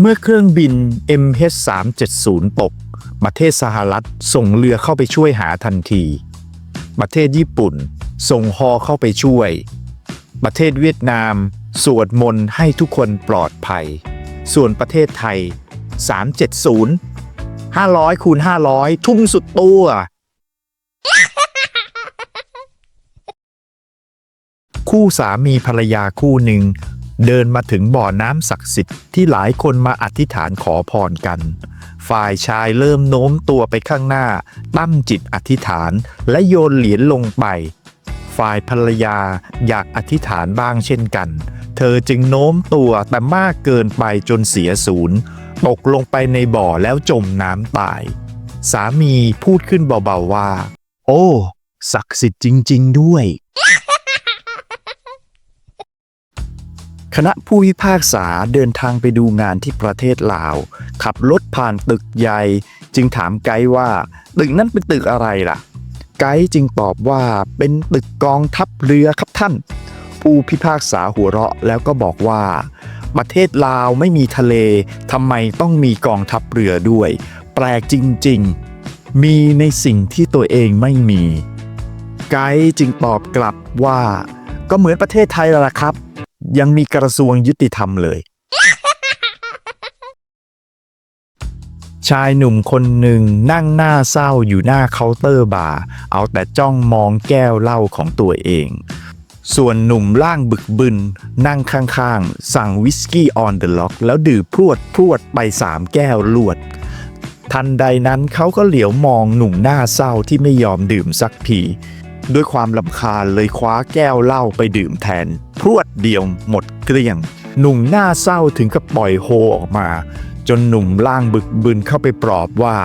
เมื่อเครื่องบิน MH370 ตก ประเทศสหรัฐส่งเรือเข้าไปช่วยหาทันที ประเทศญี่ปุ่น ส่งฮอเข้าไปช่วย ประเทศเวียดนาม สวดมนต์ให้ทุกคนปลอดภัย ส่วนประเทศไทย 370 500คูณ500 ทุ่มสุดตัว คู่สามีภรรยาคู่หนึ่ง เดินมาถึงบ่อน้ำศักดิ์สิทธิ์ที่หลายคนมาอธิษฐานขอพรกัน ฝ่ายชายเริ่มโน้มตัวไปข้างหน้า ตั้งจิตอธิษฐานและโยนเหรียญลงไป ฝ่ายภรรยาอยากอธิษฐานบ้างเช่นกัน เธอจึงโน้มตัวแต่มากเกินไปจนเสียศูนย์ตกลงไปในบ่อแล้วจมน้ำตาย สามีพูดขึ้นเบาๆว่า โอ้ ศักดิ์สิทธิ์จริง ๆ ด้วย คณะผู้พิพากษาเดินทางไปดูงานที่ประเทศลาว ขับรถผ่านตึกใหญ่ จึงถามไกด์ว่า ตึกนั้นเป็นตึกอะไรล่ะ ไกด์จึงตอบว่าเป็นตึกกองทัพเรือครับท่าน ผู้พิพากษาหัวเราะแล้วก็บอกว่า ประเทศลาวไม่มีทะเลทำไมต้องมีกองทัพเรือด้วย แปลกจริง ๆ มีในสิ่งที่ตัวเองไม่มี ไกด์จึงตอบกลับว่า ก็เหมือนประเทศไทยแล้วล่ะครับ ยังมีกระทรวงยุติธรรมเลย ชายหนุ่มคนหนึ่งนั่งหน้าเศร้าอยู่หน้าเคาน์เตอร์บาร์เอาแต่จ้องมองแก้วเหล้าของตัวเอง ส่วนหนุ่มร่างบึกบึน นั่งข้างๆ สั่งวิสกี้ออนเดอะล็อก แล้วดื่มพรวดพรวดไปสามแก้วลวด ทันใดนั้นเขาก็เหลียวมองหนุ่มหน้าเศร้าที่ไม่ยอมดื่มสักที ด้วยความลำคาญเลยคว้าแก้วเหล้าไปดื่มแทน พรวดเดียวหมดเกลี้ยง หนุ่มหน้าเศร้าถึงกับปล่อยโฮออกมา จนหนุ่มล่างบึกบึนเข้าไปปลอบว่า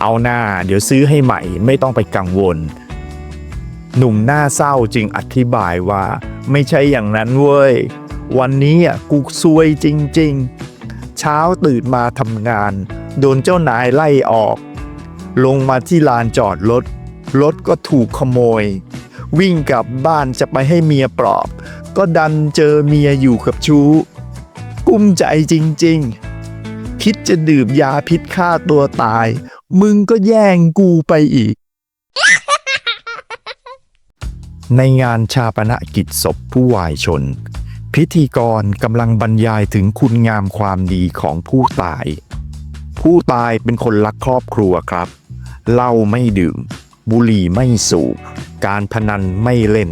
เอาหน้าเดี๋ยวซื้อให้ใหม่ไม่ต้องไปกังวล หนุ่มหน้าเศร้าจึงอธิบายว่า ไม่ใช่อย่างนั้นเว้ย วันนี้อะกูซวยจริง ๆ เช้าตื่นมาทำงาน โดนเจ้านายไล่ออกลงมาที่ลานจอดรถ รถก็ถูกขโมย วิ่งกลับบ้านจะไปให้เมียปลอบ ก็ดันเจอเมียอยู่กับชู้ กุ้มใจจริงๆ คิดจะดื่มยาพิษฆ่าตัวตาย มึงก็แย่งกูไปอีก ในงานชาปนกิจศพผู้วายชน พิธีกรกำลังบรรยายถึงคุณงามความดีของผู้ตาย ผู้ตายเป็นคนรักครอบครัวครับเหล้าไม่ดื่ม บุหรี่ไม่สูบ การพนันไม่เล่น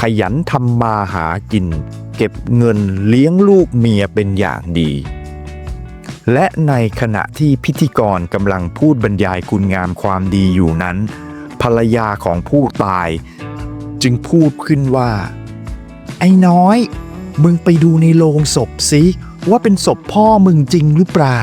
ขยันทำมาหากิน เก็บเงินเลี้ยงลูกเมียเป็นอย่างดี และในขณะที่พิธีกรกำลังพูดบรรยายคุณงามความดีอยู่นั้น ภรรยาของผู้ตาย จึงพูดขึ้นว่า ไอ้น้อย มึงไปดูในโลงศพสิว่าเป็นศพพ่อมึงจริงหรือเปล่า